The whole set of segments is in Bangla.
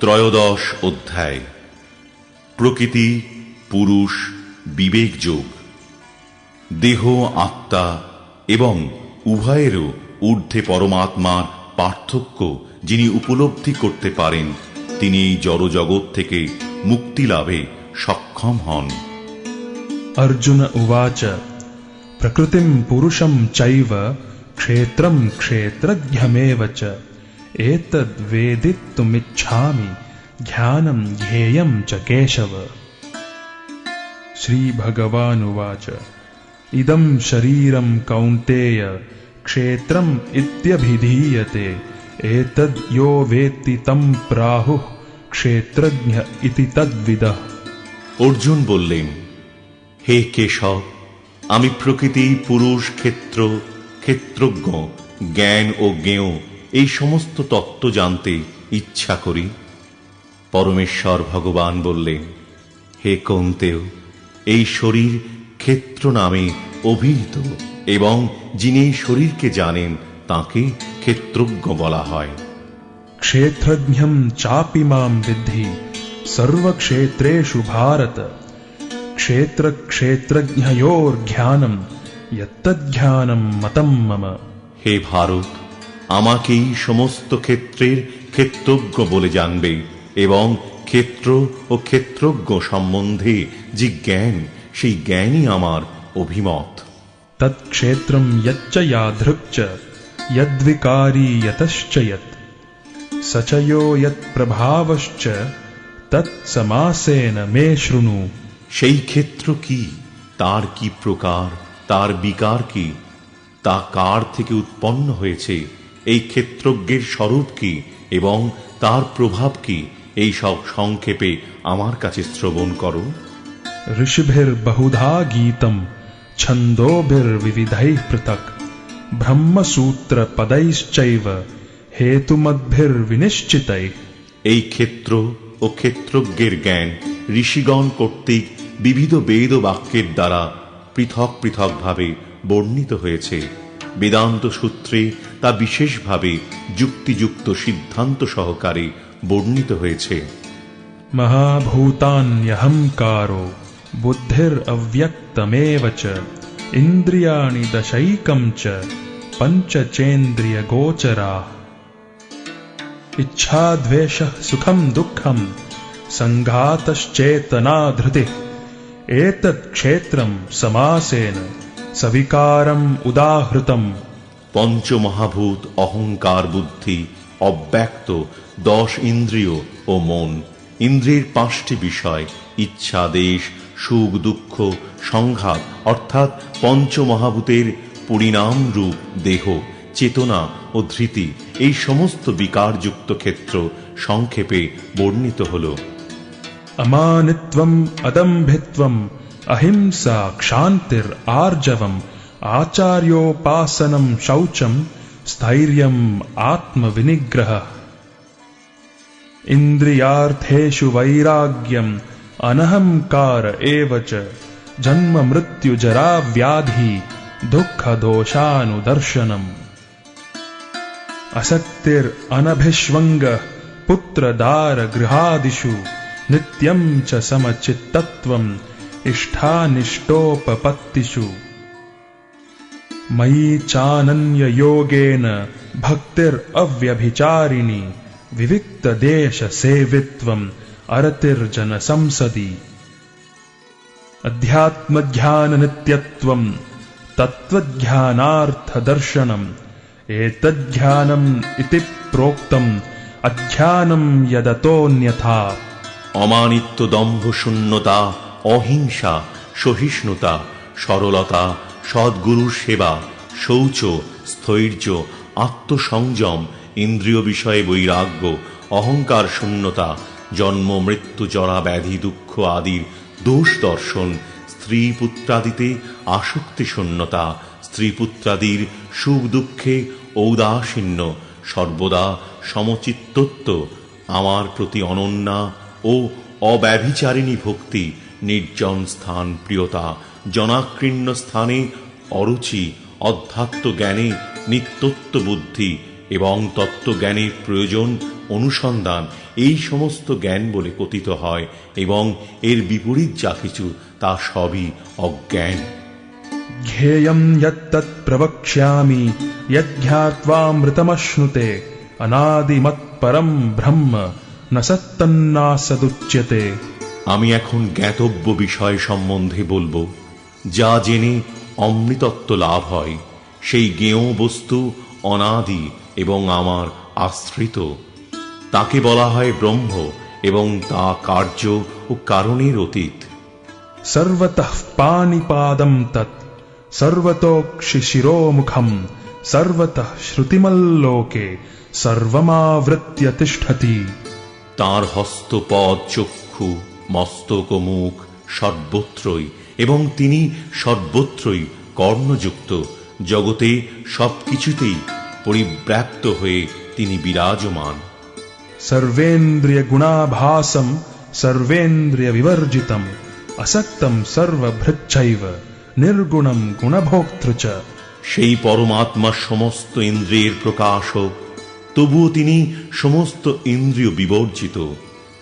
ত্রয়োদশ অধ্যায়। প্রকৃতি, পুরুষ, বিবেক যোগ। দেহ, আত্মা এবং উভয়েরও ঊর্ধ্বে পরমাত্মার পার্থক্য যিনি উপলব্ধি করতে পারেন, তিনি এই জড়জগৎ থেকে মুক্তি লাভে সক্ষম হন। অর্জুন উবাচ, প্রকৃতিম পুরুষম চৈব, ক্ষেত্রম ক্ষেত্রজ্ঞমেব চ। एतद्वेदितुमिच्छामि ज्ञानं ज्ञेयं च केशव श्रीभगवानुवाच इदं शरीरं कौन्तेय क्षेत्रम् इत्यभिधीयते एतद् यो वेत्ति तं प्राहुः क्षेत्रज्ञ इति तद्विदः অর্জুন বললেন হে কেশব আমি প্রকৃতি পুরুষ ক্ষেত্র ক্ষেত্রজ্ঞ জ্ঞান ও জ্ঞেয় এই সমস্ত তত্ত্ব জানতে ইচ্ছা করি। পরমেশ্বর ভগবান বললেন হে কন্তেও এই শরীর ক্ষেত্র নামে অভিহিত এবং যিনি শরীরকে জানেন তাকে ক্ষেত্রজ্ঞ বলা হয়। ক্ষেত্রজ্ঞম চাপি মাম বৃদ্ধি সর্বক্ষেত্রেষু ভারত। ক্ষেত্র ক্ষেত্রজ্ঞয়োর জ্ঞানম ইত্তজ্ঞানম মতম মম। হে ভারত আমাকেই সমস্ত ক্ষেত্রের ক্ষেত্রজ্ঞ বলে জানবে এবং ক্ষেত্র ও ক্ষেত্রজ্ঞ সম্বন্ধে যে জ্ঞান সেই জ্ঞানই আমার অভিমত तत्क्षेत्रं यच्च यादृक् च यद्विकारी यतश्च यत् स च यो यत्प्रभावश्च तत्समासेन मे शृणु সেই ক্ষেত্র কি তার কি প্রকার তার বিকার কি তা কার থেকে উৎপন্ন হয়েছে এই ক্ষেত্রজ্ঞের স্বরূপ কি এবং তার প্রভাব কি এই সব সংক্ষেপে আমার কাছে শ্রবণ করো ऋषिभिर्बहुधा गीतम् छन्दोभिर्विविधैः पृथक् ब्रह्मसूत्रपदैश्चैव हेतुमद्भिर्विनिश्चितैः এই ক্ষেত্র ও ক্ষেত্রজ্ঞের জ্ঞান ঋষিগণ কর্তৃক বিবিধ বেদ ও বাক্যের দ্বারা পৃথক পৃথকভাবে বর্ণিত হয়েছে বেদান্ত সূত্রে তা বিশেষভাবে যুক্তিযুক্ত সিদ্ধান্ত সহকারে বর্ণিত হয়েছে महाभूतान्यहङ्कारो बुद्धिरव्यक्तमेव च इन्द्रियाणि दशैकं च पञ्चचेन्द्रियगोचराः इच्छाद्वेषः सुखं दुःखं सङ्घातश्चेतना धृतिः एतत् क्षेत्रं समासेन सविकारम् उदाहृतम् পঞ্চমহাভূত অহংকার বুদ্ধি অব্যক্ত দশ ইন্দ্রিয় ও মন। ইন্দ্রিয়ের পাঁচটি বিষয়, ইচ্ছা, দেশ, সুখ, দুঃখ, সংঘাত, অর্থাৎ পঞ্চমহাভূতের পরিণাম রূপ দেহ, চেতনা ও ধৃতি, এই সমস্ত বিকারযুক্ত ক্ষেত্র সংক্ষেপে বর্ণিত হল। অমানিত্বম অদম্ভিত্বম, অহিংসা, ক্ষান্তির আর্জবম आचार्योपासनम् शौचम् स्थैर्यम् आत्मविनिग्रहः। इन्द्रियार्थेषु वैराग्यम् अनहङ्कार एव च जन्म मृत्युजरा व्याधि दुःखदोषानुदर्शनम्। असक्तिरनभिष्वङ्गः पुत्रदारगृहादिषु नित्यं च समचित्तत्वम् इष्टानिष्टोपपत्तिषु मयि चानन्ययोगेन भक्तिरव्यभिचारिणी विविक्तदेशसेवित्वम् अरतिर्जनसंसदि अध्यात्मज्ञाननित्यत्वम् तत्त्वज्ञानार्थदर्शनम् एतज्ज्ञानम् इति प्रोक्तम् अध्यानम् यदतोऽन्यथा অমানিত্য দম্ভ শূন্যতা অহিংসা সহিষ্ণুতা সরলতা সদ্গুরুর সেবা, শৌচ, স্থৈর্য, আত্মসংযম, ইন্দ্রিয় বিষয়ে বৈরাগ্য, অহংকার শূন্যতা, জন্ম, মৃত্যু, জরা, ব্যাধি, দুঃখ আদির দোষ দর্শন স্ত্রী পুত্রাদিতে আসক্তি শূন্যতা স্ত্রী পুত্রাদির সুখ দুঃখে ঔদাসীন্য, সর্বদা সমচিত্তত্ব, আমার প্রতি অনন্যা ও অব্যভিচারিণী ভক্তি, নির্জন স্থান প্রিয়তা জনাকীর্ণ স্থানে অরুচি অধ্যাত্ম জ্ঞানে নিত্যত্ব বুদ্ধি এবং তত্ত্বজ্ঞানের প্রয়োজন অনুসন্ধান এই সমস্ত জ্ঞান বলে কথিত হয় এবং এর বিপরীত যা কিছু তা সবই অজ্ঞান। ধ্যেয়ম যত্তৎ প্রবক্ষ্যামি যজ্ঞাত্বামৃতমশ্নুতে অনাদিমৎ পরম ব্রহ্ম নসত্তন্না সদুচ্যতে আমি এখন জ্ঞাতব্য বিষয় সম্বন্ধে বলব। যা জেনে অমৃতত্ব লাভ হয় সেই জ্ঞেয় বস্তু অনাদি এবং আমার আশ্রিত। তাকে বলা হয় ব্রহ্ম এবং তা কার্য ও কারণের অতীত। সর্বত পানিপাদম তৎ সর্বতোক্ষি শিরোমুখম সর্বত শ্রুতিমল্লোকে সর্বমাবৃত্য তিষ্ঠতি। তাঁর হস্তপদ চক্ষু মস্তক মুখ সর্বত্রই এবং তিনি সর্বত্রই কর্ণযুক্ত। জগতে সব কিছুতেই পরিব্যাপ্ত হয়ে তিনি বিরাজমান। সর্বেন্দ্রিয় গুণাভাসম সর্বেন্দ্রিয় বিবর্জিতম অসক্তম সর্বভৃচ্ছৈব নির্গুণম গুণভোক্তৃ সেই পরমাত্মা সমস্ত ইন্দ্রিয়ের প্রকাশ হোক তবুও তিনি সমস্ত ইন্দ্রিয় বিবর্জিত।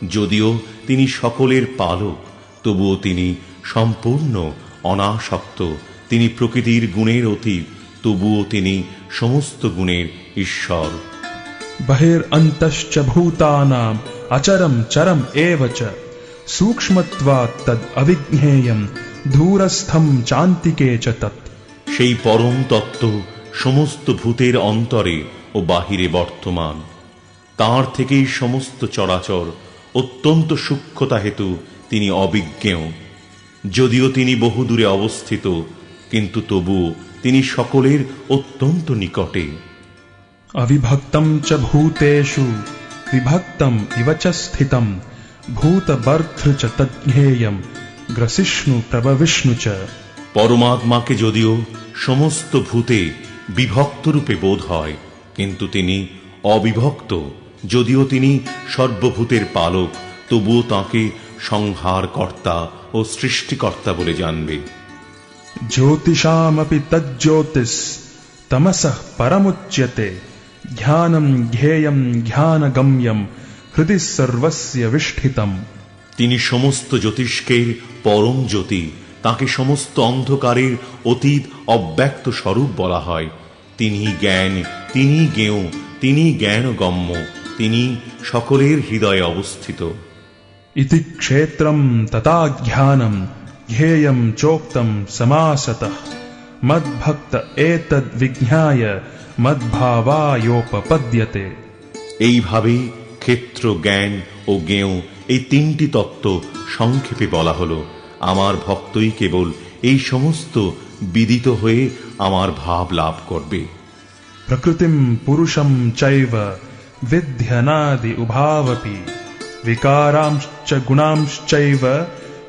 যদিও তিনি সকলের পালক তবুও তিনি সম্পূর্ণ অনাসক্ত। তিনি প্রকৃতির গুণের অতীত তবুও তিনি সমস্ত গুণের ঈশ্বর। বহির অন্তশ্চ ভূতানাম চরম এব চ। তদ অবিজ্ঞেয়ম চান্তিকে চ সেই পরম তত্ত্ব সমস্ত ভূতের অন্তরে ও বাহিরে বর্তমান। তার থেকেই সমস্ত চরাচর অত্যন্ত সূক্ষ্মতা হেতু তিনি অবিজ্ঞেয়। যদিও তিনি বহুদূরে অবস্থিত কিন্তু তবু তিনি সকলের অত্যন্ত নিকটে। অবিভক্তম চ ভূতেষু বিভক্তম ইব চ স্থিতম ভূতবর্থ চ তজ্ঞেয়ম গ্রসিষ্ণু প্রবিষ্ণু চ। পরমাত্মাকে যদিও সমস্ত ভূতে বিভক্ত রূপে বোধ হয় কিন্তু তিনি অবিভক্ত। যদিও তিনি সর্বভূতের পালক তবুও তাকে সংহারকর্তা ও সৃষ্টিকর্তা বলে জানবে। জ্যোতিষামপি তজ্জ্যোতিষ পরমুচ্যতে ধ্যানম হৃদি সর্বস্য বিষ্ঠিতম তিনি সমস্ত জ্যোতিষকে পরম জ্যোতি তাকে সমস্ত অন্ধকারের অতীত অব্যক্ত স্বরূপ বলা হয়। তিনি জ্ঞান তিনি জ্ঞেয় তিনি জ্ঞানগম্য তিনি সকলের হৃদয়ে অবস্থিত। इति क्षेत्रम् तथा ज्ञानम् ज्ञेयम् चोक्तम् समासतः मद्भक्त एतद्विज्ञाय मद्भावायोपपद्यते এইভাবেই ক্ষেত্র জ্ঞান ও জ্ঞেয় এই তিনটি তত্ত্ব সংক্ষেপে বলা হলো আমার ভক্তই কেবল এই সমস্ত বিদিত হয়ে আমার ভাব লাভ করবে प्रकृतिम् पुरुषम् चैव विध्यनादि उभावपि বিকারাংশ গুণাংশ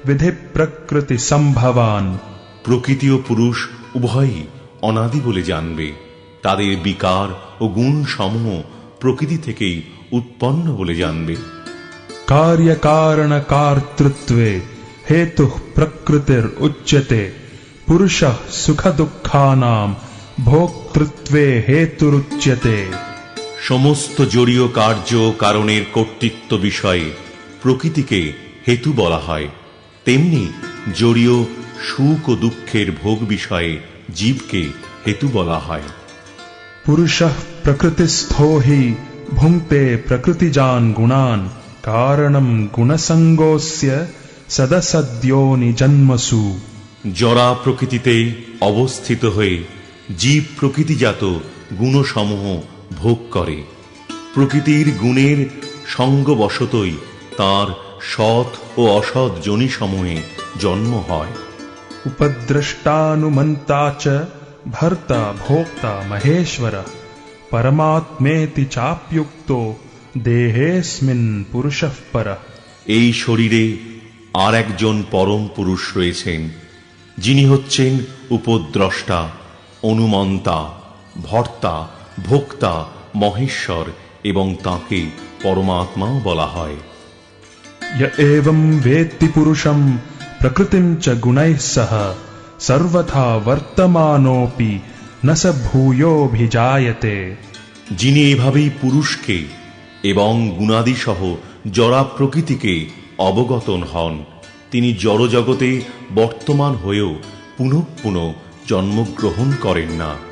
বিধি প্রকৃতি সম্ভবান প্রকৃতি ও পুরুষ উভয়ই অনাদি বলে জানবে। তাদের বিকার ও গুণ সমূহ প্রকৃতি থেকেই উৎপন্ন বলে জানবে। কার্যকারণ কর্তৃত্বে হেতু প্রকৃতির উচ্যতে পুরুষ সুখ দুঃখানাম ভোক্তৃত্বে হেতুরুচ্যতে সমস্ত জড়ীয় কার্য কারণের কর্তৃত্ব বিষয়ে প্রকৃতিকে হেতু বলা হয়। তেমনি জড়ীয় সুখ ও দুঃখের ভোগ বিষয়ে জীবকে হেতু বলা হয়। পুরুষ প্রকৃতিস্থ হি ভুঙ্ক্তে প্রকৃতিজান গুণান কারণম গুণসঙ্গস্য সদসদ্যো নিজন্মসু। জরা প্রকৃতিতে অবস্থিত হয়ে জীব প্রকৃতিজাত গুণসমূহ ভোগ করে। প্রকৃতির গুণের সঙ্গবশতই তার সৎ ও অসৎ জনি জন্ম হয়। উপদ্রষ্টানুমন্তা ভর্তা ভোক্তা মহেশ্বর পরমাত্মেতি চাপ্যুক্ত দেহেস্মিন পুরুষঃ পর। এই শরীরে আর একজন পরম পুরুষ রয়েছেন যিনি হচ্ছেন উপদ্রষ্টা অনুমন্তা ভর্তা ভোক্তা মহেশ্বর এবং তাকে পরমাত্মাও বলা হয়। এম পুরুষম প্রকৃতিম চ গুণাই সহ সর্বথা বর্তমানোপি না ভূয়োভিজায়তে। যিনি এভাবেই পুরুষকে এবং গুণাদিসহ জরা প্রকৃতিকে অবগত হন তিনি জড়জগতে বর্তমান হয়েও পুনঃ পুনঃ জন্মগ্রহণ করেন না।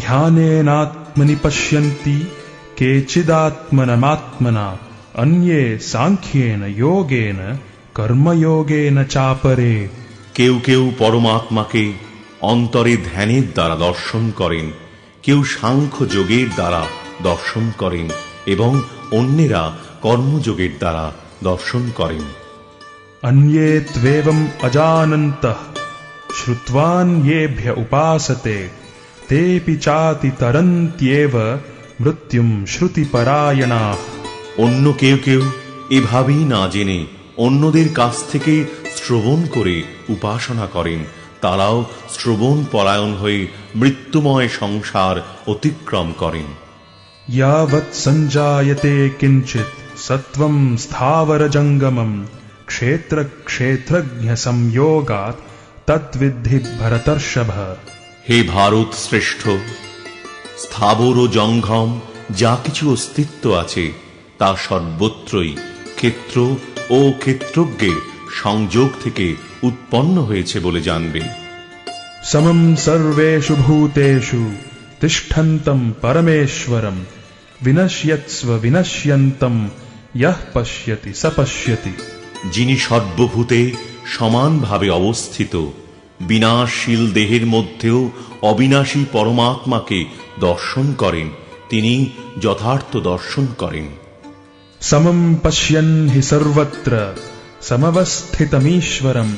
ध्यानेनात्मनि पश्यन्ति केचिदात्मनमात्मना अन्ये साङ्ख्येन योगेन कर्मयोगेन चापरे কেউ কেউ পরমাত্মাকে অন্তরে ধ্যানের দ্বারা দর্শন করেন কেউ সাংখ্য যোগের দ্বারা দর্শন করেন এবং অন্যেরা কর্মযোগের দ্বারা দর্শন করেন अन्ये त्वेवम् अजानन्तः श्रुत्वान् येभ्य তেপি চাতি তরন্ত্যেব মৃত্যুম শ্রুতি পরায়ণা অন্য কেউ কেউ এভাবেই না জেনে অন্যদের কাছ থেকে শ্রবণ করে উপাসনা করেন। তারাও শ্রবণ পরায়ণ হয়ে মৃত্যুময় সংসার অতিক্রম করেন। ইয়াবৎ সঞ্জায়তে কিঞ্চিত সত্বম স্থাবর জঙ্গমম ক্ষেত্র ক্ষেত্রজ্ঞ সংযোগাৎ তদ্বিদ্ধি ভরতর্ষভ হে ভারত শ্রেষ্ঠ স্থাবর ও জঙ্ঘম যা কিছু অস্তিত্ব আছে তা সর্বত্রই ক্ষেত্র ও ক্ষেত্রজ্ঞের সংযোগ থেকে উৎপন্ন হয়েছে বলে জানবে। সমম সর্বেষু ভূতেষু তিষ্ঠন্তম পরমেশ্বরম বিনশ্যৎস্ব বিনশ্যন্তম ইহ পশ্যতি সপশ্যতি। যিনি সর্বভূতে সমানভাবে অবস্থিত বিনাশশীল দেহের মধ্যেও অবিনাশী পরমাত্মাকে দর্শন করেন তিনি যথার্থ দর্শন করেন। সমম পশ্যন হি সর্বত্র সমবস্থিতমীশ্বরম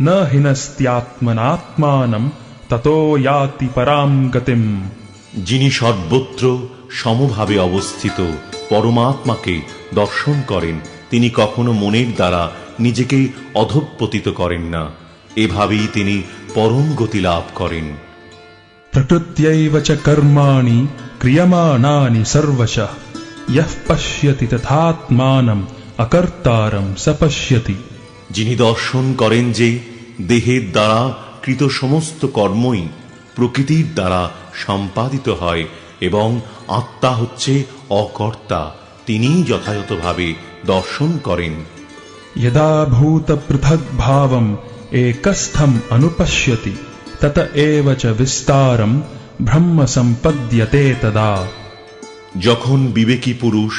না হিনস্ত্যাত্মনাত্মানম ততো ইয়াতি পরাম গতিম। যিনি সর্বত্র সমভাবে অবস্থিত পরমাত্মাকে দর্শন করেন তিনি কখনো মনের দ্বারা নিজেকে অধঃপতিত করেন না। এভাবেই তিনি পরম গতি লাভ করেন। প্রকৃত্যৈব চ কর্মাণি ক্রিয়মাণানি ইহ পশ্যতি তথাত্মানম অকর্তারম সপশ্যতি। যিনি দর্শন করেন যে দেহের দ্বারা কৃত সমস্ত কর্মই প্রকৃতির দ্বারা সম্পাদিত হয় এবং আত্মা হচ্ছে অকর্তা তিনি যথাযথভাবে দর্শন করেন। যদা ভূত পৃথক ভাবম एकस्थम् अनुपश्यति तत एव च विस्तारम् ब्रह्म सम्पद्यते तदा যখন বিবেকী পুরুষ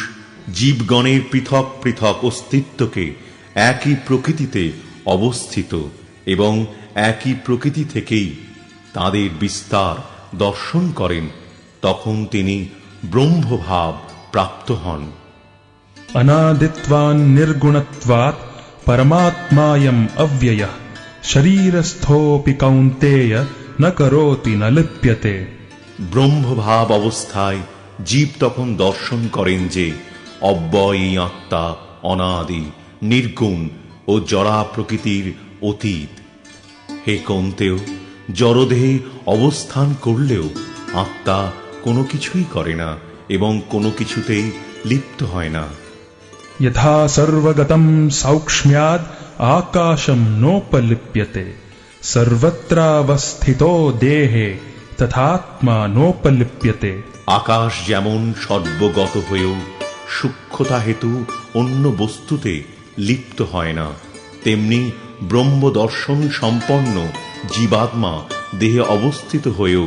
জীবগণের পৃথক পৃথক অস্তিত্বকে একই প্রকৃতিতে অবস্থিত এবং একই প্রকৃতি থেকেই তাদের বিস্তার দর্শন করেন তখন তিনি ব্রহ্মভাব প্রাপ্ত হন अनादित्वान्निर्गुणत्वात् परमात्मायम् अव्ययः শরীরস্থোপি কৌন্তেয় না করোতি না লিপ্যতে ব্রহ্মভাব অবস্থায় জীব তখন দর্শন করেন যে অব্যয়ী আত্মা অনাদি নির্গুণ ও জরা প্রকৃতির অতীত হে কৌন্তেও জড়দেহে অবস্থান করলেও আত্মা কোনো কিছুই করে না এবং কোনো কিছুতেই লিপ্ত হয় না যথা সর্বগতম সৌক্ষ্ম্যাদ आकाशम् नोपलिप्यते सर्वत्रावस्थितो देहे तथात्मा नोपलिप्यते আকাশ যেমন সর্বগত হয়েও সূক্ষ্মতা হেতু অন্য বস্তুতে লিপ্ত হয় না তেমনি ব্রহ্ম দর্শন সম্পন্ন জীবাত্মা দেহে অবস্থিত হয়েও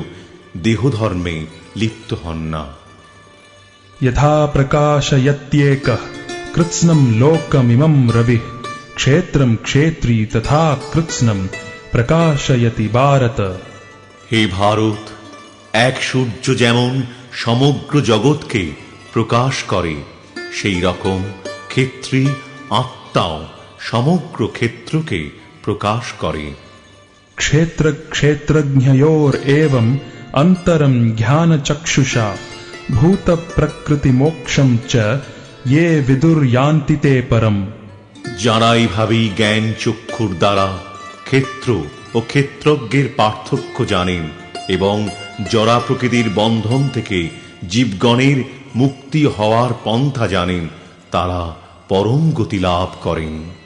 দেহধর্মে লিপ্ত হন না यथा प्रकाशयत्येकः कृत्स्नम् लोकमिमम् रविः क्षेत्रम् क्षेत्री तथा कृत्स्नम् प्रकाशयति भारत হে ভারত এক সূর্য যেমন সমগ্র জগৎকে প্রকাশ করে সেই রকম ক্ষেত্রী আত্মাও সমগ্র ক্ষেত্রকে প্রকাশ করে क्षेत्रक्षेत्रज्ञयोरेवम् अन्तरम् ज्ञानचक्षुषा भूतप्रकृतिमोक्षम् च ये विदुर्यान्ति ते परम् যারা এইভাবেই জ্ঞান চক্ষুর দ্বারা, ক্ষেত্র ও ক্ষেত্রজ্ঞের পার্থক্য জানেন এবং জরা প্রকৃতির বন্ধন থেকে জীবগণের মুক্তি হওয়ার পন্থা জানেন, তারা পরম গতি লাভ করেন।